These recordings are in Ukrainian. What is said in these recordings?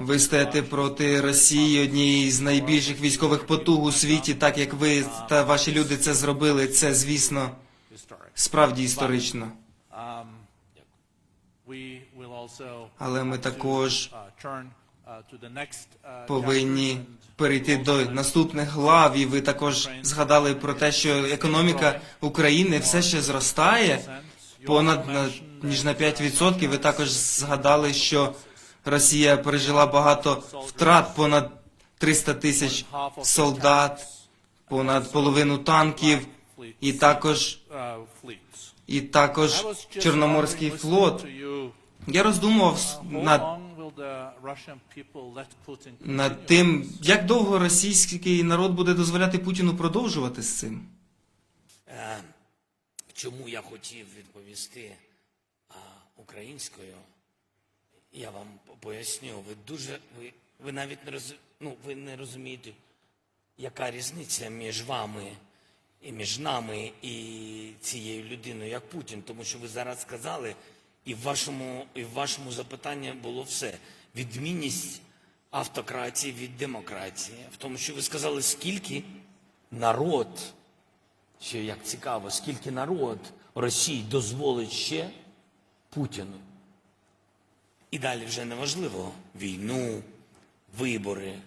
Ви стоїте проти Росії, однієї з найбільших військових потуг у світі, так як ви та ваші люди це зробили. Це, звісно, справді історично. Але ми також Повинні перейти до наступних глав, і ви також згадали про те, що економіка України все ще зростає понад ніж на 5%. Ви також згадали, що Росія пережила багато втрат, понад 300 тисяч солдат, понад половину танків, і також і також Чорноморський флот. Я роздумував над, над тим, як довго російський народ буде дозволяти Путіну продовжувати з цим. Е, Чому я хотів відповісти українською? Я вам поясню. Ви дуже ви, ви навіть не роз, ну, ви не розумієте, яка різниця між вами і між нами і цією людиною, як Путін. Тому що ви зараз сказали, і в вашому, і в вашому запитанні було все. Відмінність автократії від демократії. В тому, що ви сказали, скільки народ що як цікаво, скільки народ Росії дозволить ще Путіну. І далі вже не важливо війну, вибори,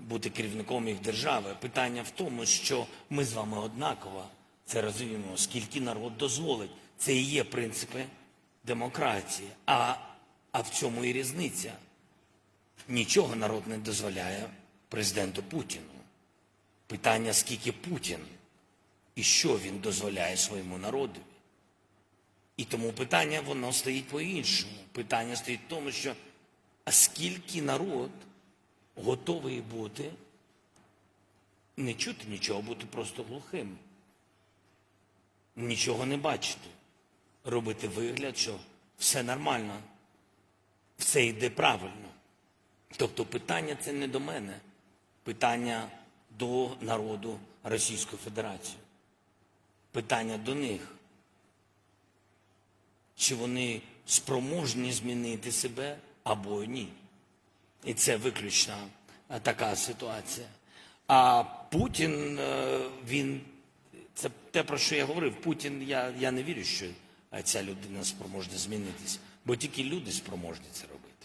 бути керівником їх держави. Питання в тому, що ми з вами однаково це розуміємо, скільки народ дозволить. Це і є принципи демократії. А, а в цьому і різниця. Нічого народ не дозволяє президенту Путіну. Питання, скільки Путін і що він дозволяє своєму народу. І тому питання воно стоїть по-іншому. Питання стоїть в тому, що а скільки народ готовий бути, не чути нічого, бути просто глухим, нічого не бачити, робити вигляд, що все нормально, все йде правильно. Тобто питання це не до мене, питання до народу Російської Федерації питання до них. Чи вони спроможні змінити себе або ні? І це виключна е, така ситуація. А Путін, е, він, це те, про що я говорив. Путін, я, я не вірю, що ця людина спроможна змінитися, бо тільки люди спроможні це робити.